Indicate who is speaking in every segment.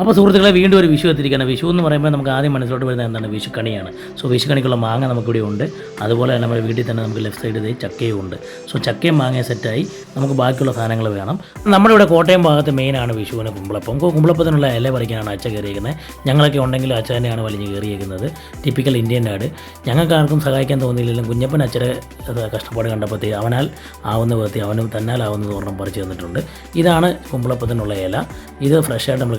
Speaker 1: അപ്പോൾ സുഹൃത്തുക്കളെ വീണ്ടും ഒരു വിഷു എത്തിയിരിക്കുകയാണ്. വിഷു എന്ന് പറയുമ്പോൾ നമുക്ക് ആദ്യം മനസ്സിലോട്ട് വരുന്നത് എന്താണ്? വിഷു കണിയാണ് സോ വിഷു കണിക്കുള്ള മാങ്ങ നമുക്കിവിടെ ഉണ്ട് അതുപോലെ തന്നെ നമ്മുടെ വീട്ടിൽ തന്നെ നമുക്ക് ലെഫ്റ്റ് സൈഡിൽ ചക്കയും ഉണ്ട്. സോ ചക്കയും മാങ്ങയും സെറ്റായി നമുക്ക് ബാക്കിയുള്ള സാധനങ്ങൾ വേണം. നമ്മുടെ ഇവിടെ കോട്ടയം ഭാഗത്ത് മെയിനാണ് വിഷുവിന് കുമ്പളപ്പം. കുമ്പളപ്പത്തിനുള്ള ഇല പറിക്കാനാണ് അച്ഛ കയറിയിരിക്കുന്നത് ഞങ്ങളൊക്കെ ഉണ്ടെങ്കിലും അച്ഛ തന്നെയാണ് വലിഞ്ഞ് കയറിയിരിക്കുന്നത് ടിപ്പിക്കൽ ഇന്ത്യൻ നാട്. ഞങ്ങൾക്ക് ആർക്കും സഹായിക്കാൻ തോന്നിയില്ലെങ്കിലും കുഞ്ഞപ്പൻ അച്ഛരെ കഷ്ടപ്പാട് കണ്ടപ്പോഴത്തേ അവനാൽ ആവുന്ന വിധത്തിൽ അവനും തന്നാലാവുന്നത് ഒരെണ്ണം പറിച്ചു തന്നിട്ടുണ്ട്. ഇതാണ് കുമ്പളപ്പത്തിനുള്ള ഇല. ഇത് ഫ്രഷായിട്ട് നമ്മൾ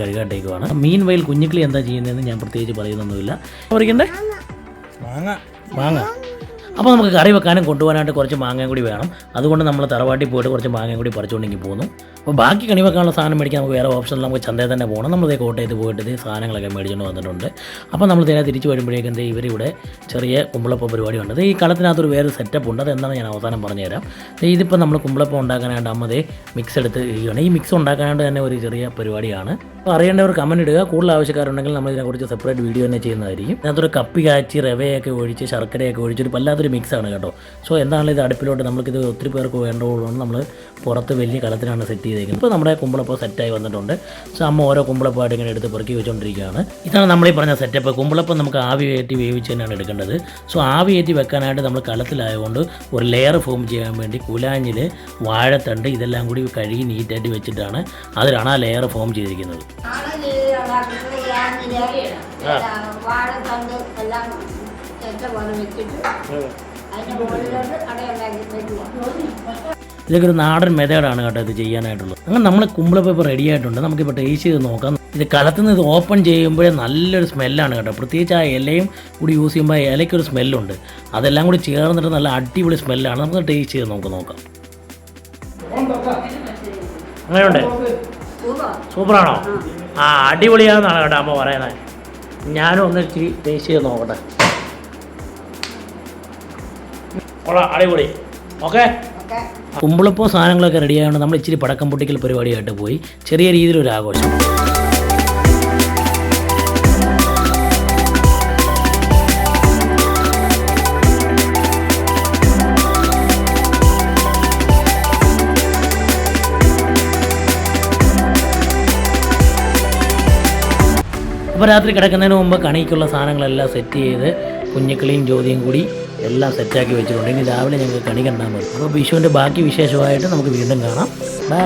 Speaker 1: കഴുകാട്ടേക്കുവാണ് മീൻ വയൽ കുഞ്ഞിക്കിളി എന്താ ചെയ്യുന്നതെന്ന് ഞാൻ പ്രത്യേകിച്ച് പറയുന്നൊന്നുമില്ല. പറിക്കണ്ടേ
Speaker 2: മാങ്ങ.
Speaker 1: മാങ്ങ. അപ്പോൾ നമുക്ക് കറി വെക്കാനും കൊണ്ടുപോകാനായിട്ട് കുറച്ച് മാങ്ങയും കൂടി വേണം. അതുകൊണ്ട് നമ്മൾ തറവാട്ടിൽ പോയിട്ട് കുറച്ച് മാങ്ങയും കൂടി പറിച്ചുകൊണ്ടെങ്കിൽ പോകുന്നു അപ്പോൾ ബാക്കി കണി വെക്കാനുള്ള സാധനം മേടിക്കാൻ നമുക്ക് വേറെ ഓപ്ഷൻ നമുക്ക് ചന്തയിൽ തന്നെ പോകണം നമ്മൾ ഇതേ കോട്ടയത്ത് പോയിട്ട് ഇത് സാധനങ്ങളൊക്കെ മേടിച്ചുകൊണ്ട് വന്നിട്ടുണ്ട്. അപ്പോൾ നമ്മൾ ഇതിനെ തിരിച്ച് വരുമ്പോഴേക്കും ദേ ഇവരിവിടെ ചെറിയ കുമ്പളപ്പം പരിപാടി ഉണ്ട്. ഈ കളത്തിനകത്തൊരു വേറെ സെറ്റപ്പ് ഉണ്ട്. അതെന്താണെന്ന് ഞാൻ അവസാനം പറഞ്ഞുതരാം. ഇതിപ്പോൾ നമ്മൾ കുമ്പളപ്പം ഉണ്ടാക്കാനായിട്ട് അമ്മതേ മിക്സ് എടുത്ത് ഇരിക്കുകയാണ് ഈ മിക്സ് ഉണ്ടാക്കാനായിട്ട് തന്നെ ഒരു ചെറിയ പരിപാടിയാണ്. അപ്പോൾ അറിയേണ്ടവർ കമന്റ് ഇടുക. കൂടുതൽ ആവശ്യക്കാരുണ്ടെങ്കിൽ നമ്മൾ ഇതിനെക്കുറിച്ച് സെപ്പറേറ്റ് വീഡിയോ തന്നെ ചെയ്യുന്നതായിരിക്കും. അതിനകത്തൊരു കപ്പി കാച്ചി റവയൊക്കെ ഒഴിച്ച് ശർക്കരയൊക്കെ ഒഴിച്ച് ഒരു വല്ലാത്തൊരു മിക്സാണ് കേട്ടോ. സോ എന്താണല്ലോ ഇത് അടുപ്പിലോട്ട് നമുക്കിത് ഒത്തിരി പേർക്ക് വേണ്ടതുകൊണ്ട് നമ്മൾ പുറത്ത് വലിയ കളത്തിലാണ് സെറ്റ് ചെയ്തേക്കുന്നത്. ഇപ്പോൾ നമ്മുടെ കുമ്പളപ്പോൾ സെറ്റായി വന്നിട്ടുണ്ട്. സോ അമ്മ ഓരോ കുമ്പളപ്പമായിട്ട് ഇങ്ങനെ എടുത്ത് പെറുക്കി വെച്ചുകൊണ്ടിരിക്കുകയാണ് ഇതാണ് നമ്മൾ ഈ പറഞ്ഞ സെറ്റപ്പ് കുമ്പളപ്പം നമുക്ക് ആവി കയറ്റി വേവിച്ച് തന്നെയാണ് എടുക്കേണ്ടത്. സോ ആവി കയറ്റി വെക്കാനായിട്ട് നമ്മൾ കലത്തിലായതുകൊണ്ട് ഒരു ലെയർ ഫോം ചെയ്യാൻ വേണ്ടി കുലാഞ്ഞിൽ വാഴത്തണ്ട് ഇതെല്ലാം കൂടി കഴുകി നീറ്റായിട്ട് വെച്ചിട്ടാണ് അതിലാണ് ആ ലെയർ ഫോം ചെയ്തിരിക്കുന്നത്.
Speaker 3: വാഴത്തണ്ട് എല്ലാം ചെറ്റ പോലെ വെച്ചിട്ട് അതിന്റെ മുകളിലോട്ട് അടയുണ്ടാക്കി വെക്കുക
Speaker 1: ഇതൊക്കെ ഒരു നാടൻ മെത്തേഡാണ് കേട്ടോ ഇത് ചെയ്യാനായിട്ടുള്ളത്. അങ്ങനെ നമ്മൾ കുമ്പള പേപ്പർ റെഡി ആയിട്ടുണ്ട്. നമുക്കിപ്പോൾ ടേസ്റ്റ് ചെയ്ത് നോക്കാം. ഇത് കലത്തുനിന്ന് ഇത് ഓപ്പൺ ചെയ്യുമ്പോഴേ നല്ലൊരു സ്മെല്ലാണ് കേട്ടോ. പ്രത്യേകിച്ച് ആ ഇലയും കൂടി യൂസ് ചെയ്യുമ്പോൾ ആ ഇലയ്ക്കൊരു സ്മെല്ലുണ്ട് അതെല്ലാം കൂടി ചേർന്നിട്ട് നല്ല അടിപൊളി സ്മെല്ലാണ് നമുക്ക് ടേസ്റ്റ് ചെയ്ത് നമുക്ക് നോക്കാം. അങ്ങനെയുണ്ട് സൂപ്പറാണോ? ആ അടിപൊളിയാണെന്നാണ് കേട്ടോ അമ്മ പറയുന്നത്. ഞാനും ഒന്ന് ഇച്ചിരി ടേസ്റ്റ് ചെയ്ത് നോക്കട്ടെ. കൊള്ളാം അടിപൊളി. ഓക്കെ? കുമ്പളപ്പോ സാധനങ്ങളൊക്കെ റെഡിയായതുകൊണ്ട് നമ്മൾ ഇച്ചിരി പടക്കം പൊട്ടിക്കൽ പരിപാടിയായിട്ട് പോയി. ചെറിയ രീതിയിലൊരു ആഘോഷം അപ്പോൾ രാത്രി കിടക്കുന്നതിന് മുമ്പ് കണിക്കുള്ള സാധനങ്ങളെല്ലാം സെറ്റ് ചെയ്ത് കുഞ്ഞിക്കിളിയും ജ്യോതിയും കൂടി എല്ലാം സെറ്റാക്കി വെച്ചിട്ടുണ്ട്. ഇനി രാവിലെ ഞങ്ങൾക്ക് കണി കണ്ടാൽ മതി. അപ്പോൾ വിഷുവിന്റെ ബാക്കി വിശേഷമായിട്ട് നമുക്ക് വീണ്ടും കാണാം. ബൈ